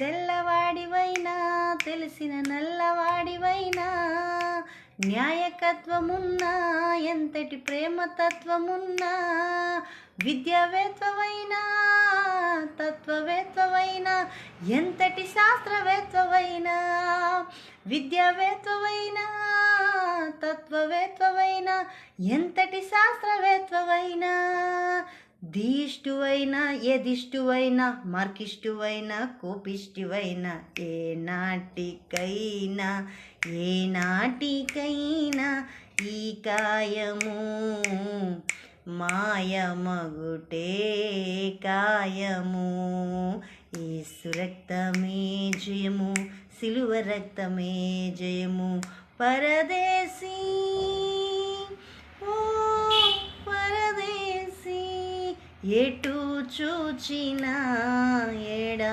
తెల్లవాడివైనా తెలిసిన నల్లవాడివైనా న్యాయకత్వమున్నా ఎంతటి ప్రేమతత్వమున్నా విద్యావేత్వమైనా తత్వవేత్వమైనా ఎంతటి శాస్త్రవేత్వమైనా విద్యావేత్వమైనా తత్వవేత్వమైనా ఎంతటి శాస్త్రవేత్వమైనా ధీష్టువైనా ఎదిష్టువైనా మార్కిష్టువైనా కోపిష్టివైనా ఏ నాటికైనా ఏ నాటికైనా ఈ కాయము మాయమగుటే కాయము. ఏసు రక్తమే జయము సిలువ రక్తమే జయము పరదే ఎటు చూచినా ఎడా